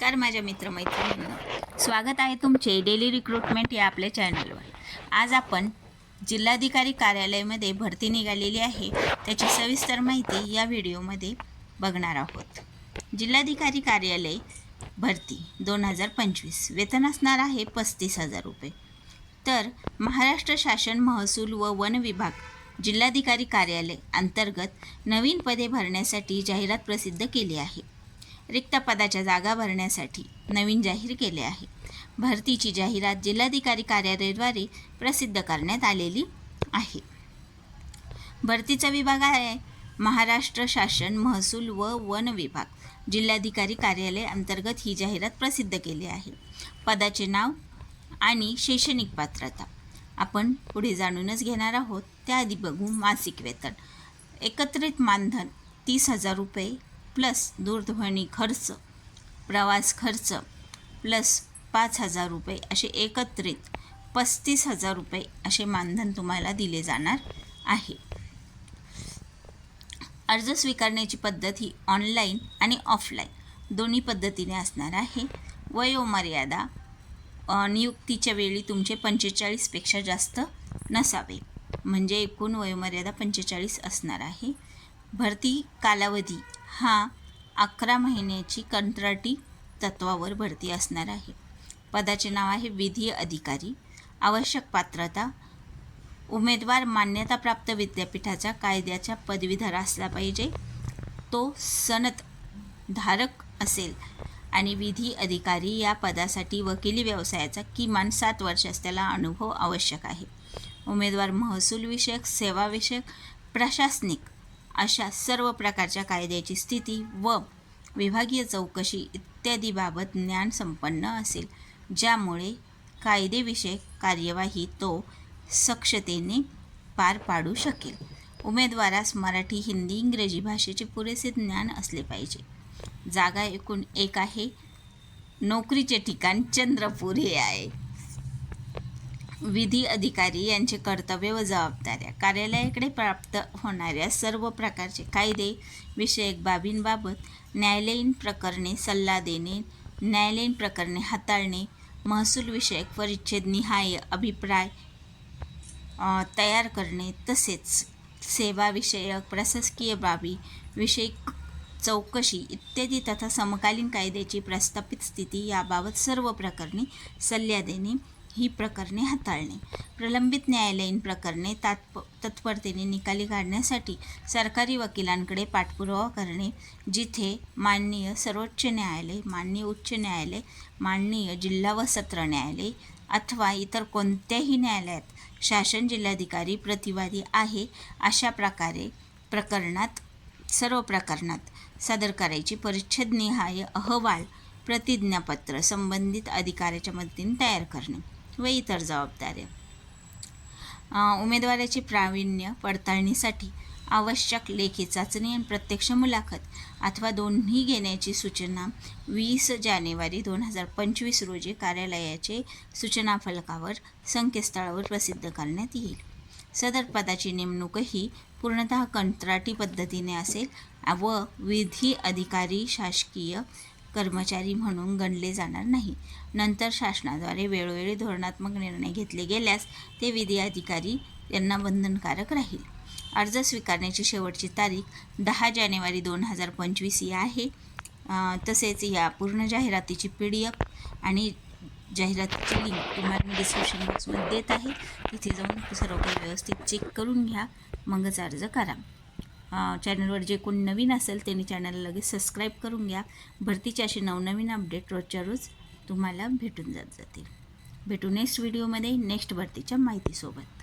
नमस्कार माझ्या मित्रमैत्रिणींनो. स्वागत आहे तुमचे डेली रिक्रुटमेंट या आपल्या चॅनलवर आज आपण जिल्हाधिकारी कार्यालयामध्ये भरती निघालेली आहे. त्याची सविस्तर माहिती या व्हिडिओमध्ये बघणार आहोत. जिल्हाधिकारी कार्यालय भरती दोन हजार पंचवीस. वेतन असणार आहे पस्तीस हजार रुपये. तर महाराष्ट्र शासन महसूल व वन विभाग जिल्हाधिकारी कार्यालय अंतर्गत नवीन पदे भरण्यासाठी जाहिरात प्रसिद्ध केली आहे. रिक्त पदाच्या जागा भरण्यासाठी नवीन जाहीर केले आहे. भरतीची जाहिरात जिल्हाधिकारी कार्यालयाद्वारे प्रसिद्ध करण्यात आलेली आहे. भरतीचा विभाग आहे. महाराष्ट्र शासन महसूल व वन विभाग. जिल्हाधिकारी कार्यालय अंतर्गत ही जाहिरात प्रसिद्ध केली आहे. पदाचे नाव आणि शैक्षणिक पात्रता. आपण पुढे जाणूनच घेणार आहोत. त्याआधी बघू मासिक वेतन. एकत्रित मानधन तीस हजार रुपये प्लस दूरध्वनी खर्च प्रवास खर्च प्लस पाच हजार रुपये असे एकत्रित पस्तीस हजार रुपये असे मानधन तुम्हाला दिले जाणार आहे. अर्ज स्वीकारण्याची पद्धत ही ऑनलाईन आणि ऑफलाईन दोन्ही पद्धतीने असणार आहे. वयोमर्यादा नियुक्तीच्या वेळी तुमचे पंचेचाळीसपेक्षा जास्त नसावे. म्हणजे एकूण वयोमर्यादा पंचेचाळीस असणार आहे. भरती कालावधी हा अकरा महिन्याची कंत्राटी तत्वावर भरती असणार आहे. पदाचे नाव आहे विधी अधिकारी. आवश्यक पात्रता उमेदवार मान्यताप्राप्त विद्यापीठाचा कायद्याचा पदवीधर असला पाहिजे. तो सनत धारक असेल आणि विधी अधिकारी या पदासाठी वकिली व्यवसायाचा किमान सात वर्षास त्याला अनुभव आवश्यक आहे. उमेदवार महसूल विषयक सेवाविषयक प्रशासनिक अशा सर्व प्रकारच्या कायद्याची स्थिती व विभागीय चौकशी इत्यादीबाबत ज्ञान संपन्न असेल ज्यामुळे कायदेविषयक कार्यवाही तो सक्षतेने पार पाडू शकेल. उमेदवारास मराठी हिंदी इंग्रजी भाषेचे पुरेसे ज्ञान असले पाहिजे. जागा एकूण एक आहे. नोकरीचे ठिकाण चंद्रपूर हे आहे. विधी अधिकारी यांचे कर्तव्य व जबाबदाऱ्या कार्यालयाकडे प्राप्त होणाऱ्या सर्व प्रकारचे कायदे विषयक बाबींबाबत न्यायालयीन प्रकरणे सल्ला देणे न्यायालयीन प्रकरणे हाताळणे महसूलविषयक परिच्छेद निहाय अभिप्राय तयार करणे तसेच सेवाविषयक प्रशासकीय बाबी विषयक चौकशी इत्यादी तथा समकालीन कायद्याची प्रस्थापित स्थिती याबाबत सर्व प्रकरणे सल्ला देणे. ही प्रकरणे हाताळणे. प्रलंबित न्यायालयीन प्रकरणे तात्प तत्परतेने निकाली काढण्यासाठी सरकारी वकिलांकडे पाठपुरावा करणे जिथे माननीय सर्वोच्च न्यायालय माननीय उच्च न्यायालय माननीय जिल्हा व सत्र न्यायालय अथवा इतर कोणत्याही न्यायालयात शासन जिल्हाधिकारी प्रतिवादी आहे अशा प्रकारे प्रकरणात सर्व प्रकरणात सादर करायची परिच्छेदनिहाय अहवाल प्रतिज्ञापत्र संबंधित अधिकाऱ्याच्या मदतीने तयार करणे. व इतर जबाबदाऱ्या. उमेदवाराचे प्रावीण्य पडताळणीसाठी आवश्यक लेखी चाचणी आणि प्रत्यक्ष मुलाखत अथवा दोन्ही घेण्याची सूचना वीस जानेवारी दोन हजार पंचवीस रोजी कार्यालयाचे सूचना फलकावर संकेतस्थळावर प्रसिद्ध करण्यात येईल. सदर पदाची नेमणूकही पूर्णतः कंत्राटी पद्धतीने असेल व विधी अधिकारी शासकीय कर्मचारी म्हणून गणले जाणार नाही. नंतर शासनाद्वारे वेळोवेळी धोरणात्मक निर्णय घेतले गेल्यास ते विधी अधिकारी यांना बंधनकारक राहील. अर्ज स्वीकारण्याची शेवटची तारीख दहा जानेवारी दोन हजार पंचवीस ही आहे. तसेच या पूर्ण जाहिरातीची पी डी एफ आणि जाहिरातीची लिंक तुम्हाला मी डिस्क्रिप्शन बॉक्समध्ये देत आहे. तिथे जाऊन सर्व काही व्यवस्थित चेक करून घ्या. मगच अर्ज करा. चॅनलवर जे कोण नवीन असेल त्यांनी चॅनलला लगेच सबस्क्राईब करून घ्या. भरतीचे असे नवनवीन अपडेट रोजच्या रोज तुम्हाला भेटून जात जातील. भेटू नेक्स्ट व्हिडिओमध्ये नेक्स्ट भरतीच्या माहितीसोबत.